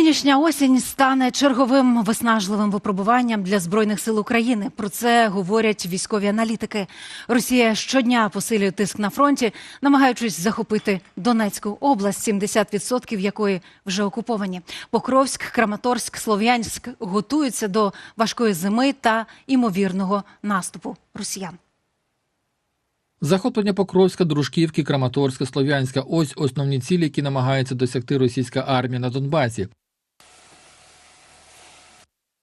Нинішня осінь стане черговим виснажливим випробуванням для збройних сил України. Про це говорять військові аналітики. Росія щодня посилює тиск на фронті, намагаючись захопити Донецьку область, 70% якої вже окуповані. Покровськ, Краматорськ, Слов'янськ готуються до важкої зими та імовірного наступу росіян. Захоплення Покровська, Дружківки, Краматорська, Слов'янська – ось основні цілі, які намагається досягти російська армія на Донбасі.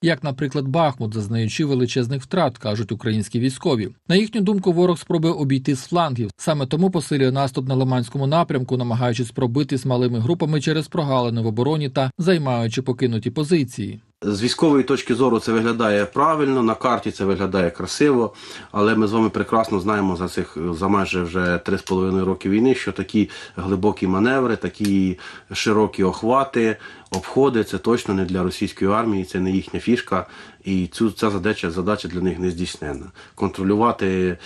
Як, наприклад, Бахмут, зазнаючи величезних втрат, кажуть українські військові. На їхню думку, ворог спробує обійти з флангів. Саме тому посилює наступ на Лиманському напрямку, намагаючись пробити з малими групами через прогалини в обороні та займаючи покинуті позиції. З військової точки зору це виглядає правильно, на карті це виглядає красиво, але ми з вами прекрасно знаємо за цих за майже вже 3,5 роки війни, що такі глибокі маневри, такі широкі охвати, обходи це точно не для російської армії, це не їхня фішка, і цю ця задача задача для них не здійснена. Контролювати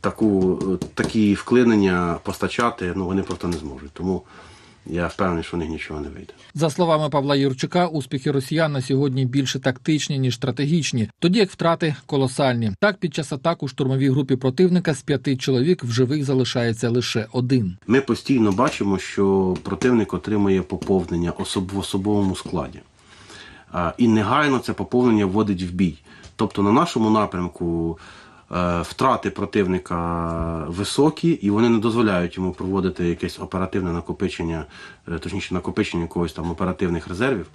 таку такі вклинення, постачати, ну вони просто не зможуть. Тому я впевнений, що у них нічого не вийде. За словами Павла Юрчука, успіхи росіян на сьогодні більше тактичні ніж стратегічні, тоді як втрати колосальні. Так, під час атак у штурмовій групі противника з п'яти чоловік в живих залишається лише один. Ми постійно бачимо, що противник отримує поповнення особ- в особовому складі. І негайно це поповнення вводить в бій. Тобто на нашому напрямку втрати противника високі, і вони не дозволяють йому проводити якесь оперативне накопичення, е, точніше накопичення якогось там оперативних резервів.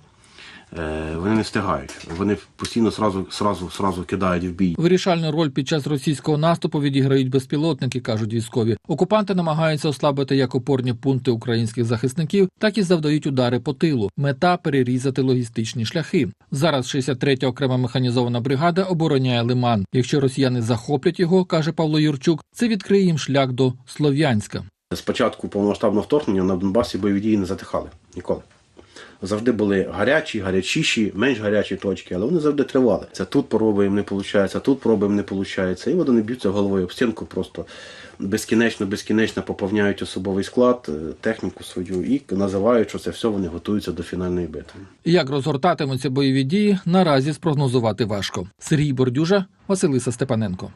Е, Вони не встигають. Вони постійно сразу, сразу, сразу кидають в бій. Вирішальну роль під час російського наступу відіграють безпілотники, кажуть військові. Окупанти намагаються ослабити як опорні пункти українських захисників, так і завдають удари по тилу. Мета перерізати логістичні шляхи. Зараз 63-я окрема механізована бригада обороняє лиман. Якщо росіяни захоплять його, каже Павло Юрчук, це відкриє їм шлях до Слов'янська. З початку повномасштабного вторгнення на Донбасі бойові дії не затихали ніколи. Завжди були гарячі, гарячіші, менш гарячі точки, але вони завжди тривали. Це тут пробуємо, не виходить, тут пробуємо, не виходить. І вони б'ються головою об стінку, просто безкінечно, безкінечно поповняють особовий склад, е, техніку свою і називають, що це все вони готуються до фінальної битви. Як розгортатимуться бойові дії, наразі спрогнозувати важко. Сергій Бордюжа, Василиса Степаненко.